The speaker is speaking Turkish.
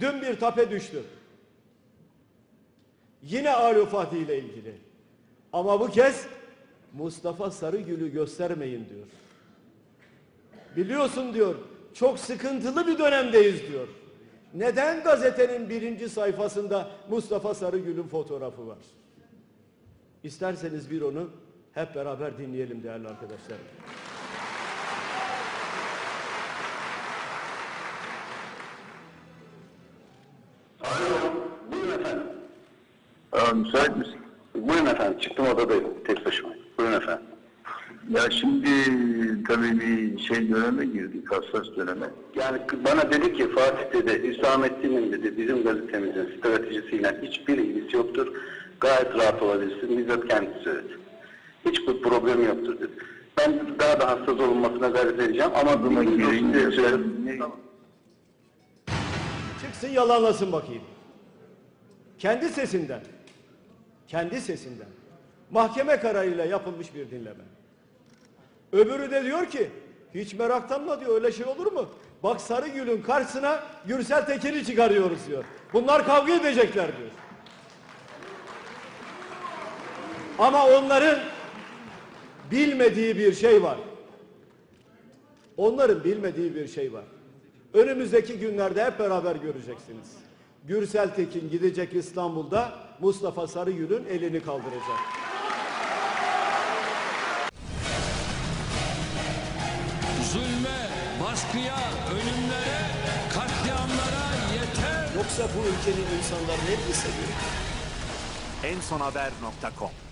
Dün bir tape düştü. Yine Alo Fatih ile ilgili. Ama bu kez Mustafa Sarıgül'ü göstermeyin diyor. Biliyorsun diyor, çok sıkıntılı bir dönemdeyiz diyor. Neden gazetenin birinci sayfasında Mustafa Sarıgül'ün fotoğrafı var? İsterseniz bir onu hep beraber dinleyelim değerli arkadaşlar. Aa, müsait misin? Buyurun efendim. Çıktım odadayım. Tek başıma. Buyurun efendim. Ya şimdi tabii bir şey döneme girdik, hassas döneme. Yani bana dedi ki Fatih dedi, Hüsamettin'in dedi bizim gazetemizin stratejisiyle hiçbir ilgisi yoktur. Gayet rahat olabilirsin. Bizzat kendisi söyledi. Hiçbir problem yoktur dedi. Ben daha da hassas olunmasına gayret edeceğim ama Adıma girince dostu diye söyledim. sen ne? Çıksın yalanlasın bakayım. Kendi sesinden. Kendi sesinden. Mahkeme kararıyla yapılmış bir dinleme. Öbürü de diyor ki hiç meraklanma diyor öyle şey olur mu? Bak Sarıgül'ün karşısına Gürsel Tekin'i çıkarıyoruz diyor. Bunlar kavga edecekler diyor. Ama onların bilmediği bir şey var. Onların bilmediği bir şey var. Önümüzdeki günlerde hep beraber göreceksiniz. Gürsel Tekin gidecek İstanbul'da Mustafa Sarıgül'ün elini kaldıracak. zulme, baskıya, ölümlere, katliamlara yeter. Yoksa bu ülkenin insanları hep mi seviyor? ensonhaber.com